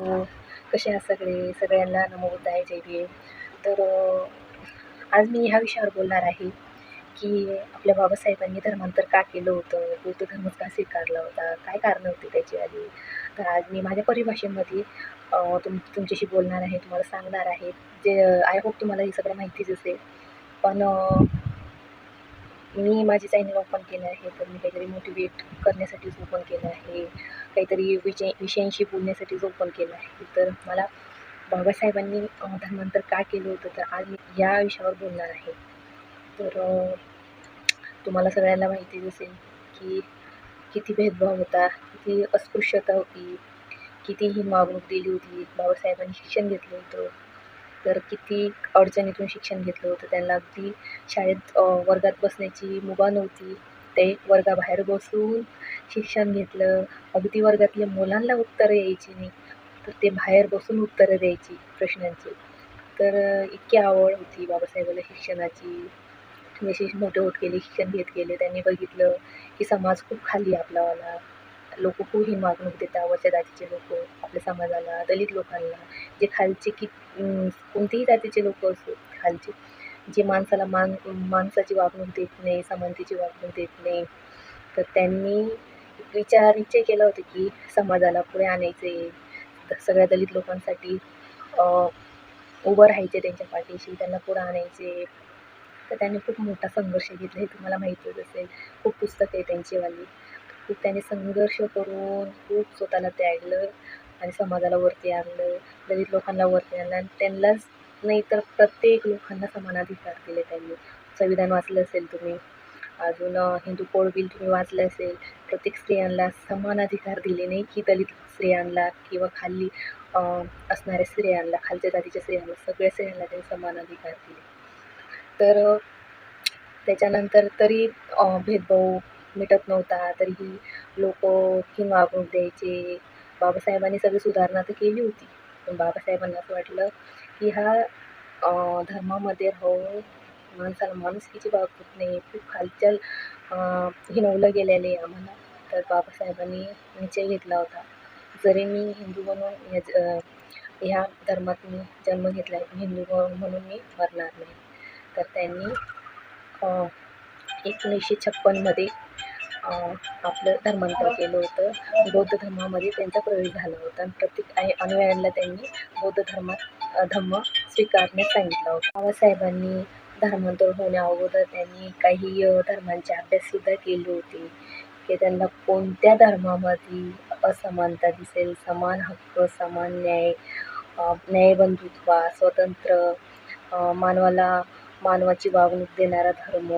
हो. कसे आहात सगळे? सगळ्यांना नमोद आहे जय भीम. तर आज मी ह्या विषयावर बोलणार आहे की आपल्या बाबासाहेबांनी धर्मांतर का केलं होतं? बौद्ध धर्मच का स्वीकारला होता? काय कारणं होती त्याची आधी? तर आज मी माझ्या परिभाषेमध्ये तुम तुमच्याशी बोलणार आहे तुम्हाला सांगणार आहे. जे आय होप तुम्हाला हे सगळं माहितीच असेल. पण मी माझी चॅनल ओपन केलं आहे. तर मी काहीतरी मोटिवेट करण्यासाठीच ओपन केलं आहे. काहीतरी विषय विषयांशी बोलण्यासाठी ओपन केलं आहे. तर मला बाबासाहेबांनी धर्मांतर का केलं होतं तर आज मी या विषयावर बोलणार आहे. तर तुम्हाला सगळ्यांना माहितीच असेल की किती भेदभाव होता किती अस्पृश्यता होती किती ही मागणूक दिली होती. बाबासाहेबांनी शिक्षण घेतलं होतं. तर किती अडचणीतून शिक्षण घेतलं होतं. त्यांना अगदी शाळेत वर्गात बसण्याची मुभा नव्हती. ते वर्गाबाहेर बसून शिक्षण घेतलं. अगदी वर्गातल्या मुलांना उत्तरं यायची नाही. तर ते बाहेर बसून उत्तरं द्यायची प्रश्नांची. तर इतकी आवड होती बाबासाहेबाला शिक्षणाची. जसे मोठे होत गेले शिक्षण घेत गेले. त्यांनी बघितलं की समाज खूप खाली आहे आपलावाला लोक खूप ही वागणूक देतात. वरच्या जातीचे लोक आपल्या समाजाला दलित लोकांना. जे खालचे की कोणतेही कोणतीही जातीचे लोक असो खालचे. जे माणसाला मान माणसाची वागणूक देत नाही समानतेची वागणूक देत नाही तर त्यांनी विचार निश्चय केला होता की समाजाला पुढे आणायचे. सगळ्या दलित लोकांसाठी उभं राहायचे त्यांच्या पाठीशी त्यांना पुढं आणायचे. तर त्यांनी खूप मोठा संघर्ष घेतला हे तुम्हाला माहितीच असेल. खूप पुस्तकं आहे त्यांचीवाली. खूप त्यांनी संघर्ष करून खूप स्वतःला त्यागलं आणि समाजाला वरती आणलं दलित लोकांना वरती आणलं आणि त्यांनाच नाही तर प्रत्येक लोकांना समान अधिकार दिले त्यांनी. संविधान वाचलं असेल तुम्ही अजून हिंदू कोड बिल तुम्ही वाचलं असेल प्रत्येक स्त्रियांना समान अधिकार दिले नाही की दलित स्त्रियांना किंवा खाली असणाऱ्या स्त्रियांना खालच्या जातीच्या स्त्रियांना सगळ्या स्त्रियांना त्यांनी समान अधिकार दिले. तर त्याच्यानंतर तरी भेदभाव मिटत नव्हता तरीही लोक किंवा वागणूक द्यायचे. बाबासाहेबांनी सगळी सुधारणा तर केली होती. बाबासाहेबांना असं वाटलं की हा धर्मामध्ये राहून माणसाला माणुसकीची वागणूक नाही. खूप खालच्या हिनवलं हिणवलं आम्हाला. तर बाबासाहेबांनी निश्चय घेतला होता. जरी मी हिंदू म्हणून या ज- ह्या धर्मात मी जन्म घेतला आहे हिंदू म्हणून म्हणून मी मरणार नाही. तर त्यांनी एकोणीसशे छप्पनमध्ये आपलं धर्मांतर केलं होतं. बौद्ध धर्मामध्ये त्यांचा प्रवेश झाला होता. आणि प्रत्येक आणि अनुयायांना त्यांनी बौद्ध धर्मात धर्म स्वीकारण्यास सांगितला होता. बाबासाहेबांनी धर्मांतर होण्या अगोदर त्यांनी काही धर्मांचे अभ्याससुद्धा केले होते. की त्यांना कोणत्या धर्मामध्ये असमानता दिसेल? समान हक्क समान न्याय न्यायबंधुत्व स्वतंत्र मानवाला मानवाची वागणूक देणारा धर्म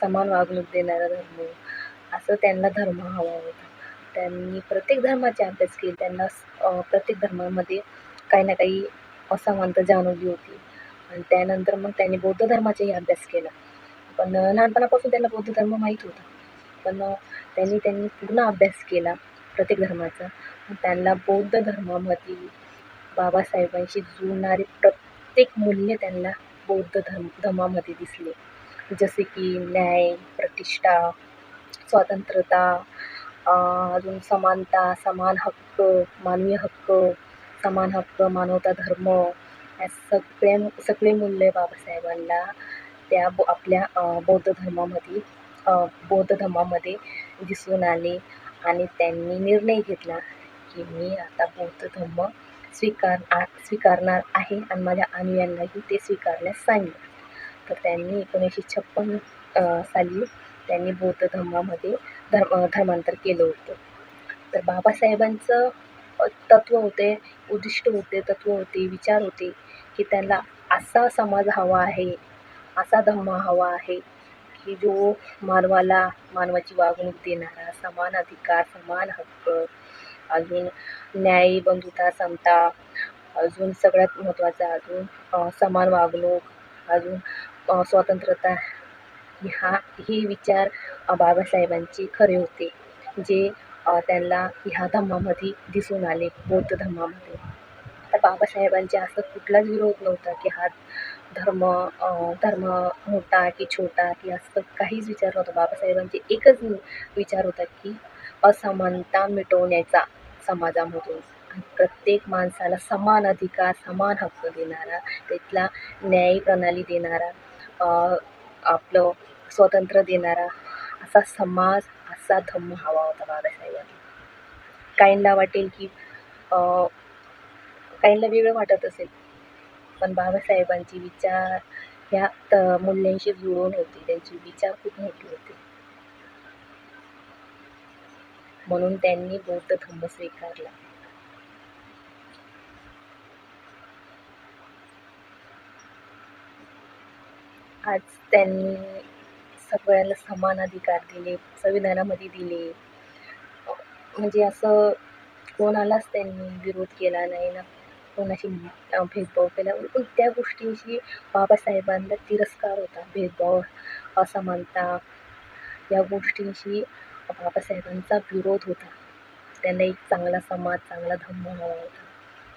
समान वागणूक देणारा धर्म असं त्यांना धर्म हवा होता. त्यांनी प्रत्येक धर्माचे अभ्यास केले. त्यांना प्रत्येक धर्मामध्ये काही ना काही असमानता जाणवली होती. आणि त्यानंतर मग त्यांनी बौद्ध धर्माचाही अभ्यास केला. पण लहानपणापासून त्यांना बौद्ध धर्म माहीत होता. पण त्यांनी त्यांनी पूर्ण अभ्यास केला प्रत्येक धर्माचा. त्यांना बौद्ध धर्मामध्ये बाबासाहेबांशी जुळणारे प्रत्येक मूल्य त्यांना बौद्ध धर्म धर्मामध्ये दिसले. जसे की न्याय प्रतिष्ठा स्वातंत्र्यता अजून समानता समान हक्क मानवी हक्क समान हक्क मानवता धर्म या सगळ्या सगळे मूल्य बाबासाहेबांना त्या बो आपल्या बौद्ध धर्मामध्ये बौद्ध धर्मामध्ये दिसून आले आणि त्यांनी निर्णय घेतला की मी आता बौद्ध धर्म स्वीकार स्वीकारणार आहे आणि माझ्या अनुयायांनाही ते स्वीकारण्यास सांगितलं तर त्यांनी एकोणीसशे छप्पन साली त्यांनी बौद्ध धर्मामध्ये धर्म धर्मांतर केलं होतं. तर बाबासाहेबांचं तत्त्व होते उद्दिष्ट होते तत्त्व होते विचार होते की त्यांना असा समाज हवा आहे असा धर्म हवा आहे की जो मानवाला मानवाची वागणूक देणारा समान अधिकार समान हक्क अजून न्याय बंधुता समता अजून सगळ्यात महत्त्वाचं अजून समान वागणूक अजून स्वतंत्रता ह्या हे विचार बाबासाहेबांचे खरे होते. जे त्यांना ह्या धम्मामध्ये दिसून आले बौद्ध धम्मामध्ये. तर बाबासाहेबांचे असं कुठलाच विरोध नव्हता की हा धर्म धर्म मोठा की छोटा की असं काहीच विचार नव्हता. बाबासाहेबांचे एकच विचार होता की असमानता मिटवण्याचा समाजामधून. प्रत्येक माणसाला समान अधिकार समान हक्क देणारा त्यातला न्यायी प्रणाली देणारा आपलं स्वातंत्र्य देणारा असा समाज असा धम्म हवा होता बाबासाहेबांना. काहींना वाटेल की काहींना वेगळं वाटत असेल पण बाबासाहेबांचे विचार ह्या त मूल्यांशी जुळून होते त्यांचे विचार खूप मोठे होते. म्हणून त्यांनी बौद्ध धम्म स्वीकारला. आज त्यांनी सगळ्यांना समान अधिकार दिले संविधानामध्ये दिले. म्हणजे असं कोणालाच त्यांनी विरोध केला नाही ना. कोणाशी भेदभाव केला. पण त्या गोष्टींशी बाबासाहेबांना तिरस्कार होता. भेदभाव असमानता या गोष्टींशी बाबासाहेबांचा विरोध होता. त्यांना एक चांगला समाज चांगला धर्म हवा होता.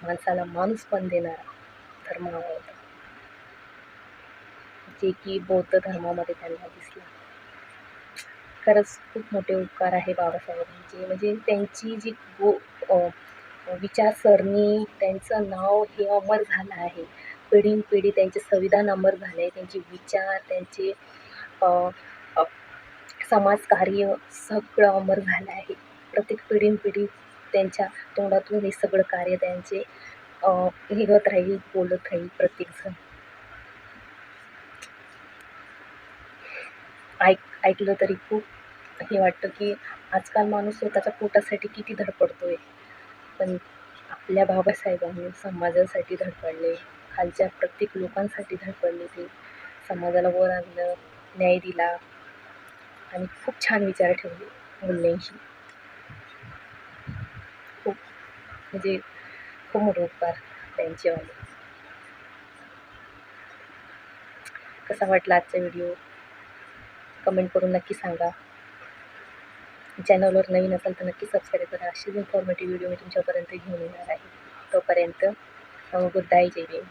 माणसाला माणूस पण देणारा धर्म हवा होता. जे की बौद्ध धर्मामध्ये त्यांना दिसला. खरंच खूप मोठे उपकार आहे बाबासाहेबांचे. म्हणजे त्यांची जी गो विचारसरणी त्यांचं नाव हे अमर झालं आहे. पिढीनपिढी त्यांचे संविधान अमर झाले आहे. त्यांचे विचार त्यांचे समाजकार्य सगळं अमर झालं आहे. प्रत्येक पिढीनपिढी त्यांच्या तोंडातून हे सगळं कार्य त्यांचे निघत राहील बोलत राहील प्रत्येकजण. ऐक ऐकलं तरी खूप हे वाटतं की आजकाल माणूस स्वतःच्या पोटासाठी किती धडपडतोय. पण आपल्या बाबासाहेबांनी समाजासाठी धडपडले. खालच्या प्रत्येक लोकांसाठी धडपडले ते. समाजाला वर आणलं न्याय दिला. आणि खूप छान विचार ठेवले मूल्यांशी खूप म्हणजे खूप मोठे उपकार त्यांचेवाले कसा वाटला आजचा व्हिडिओ कमेंट करून नक्की सांगा. चॅनलवर नवीन असाल तर नक्की सबस्क्राईब करा. अशीच इन्फॉर्मेटिव्ह व्हिडिओ मी तुमच्यापर्यंत घेऊन येणार आहे. तोपर्यंत गुड बाय जय भीम.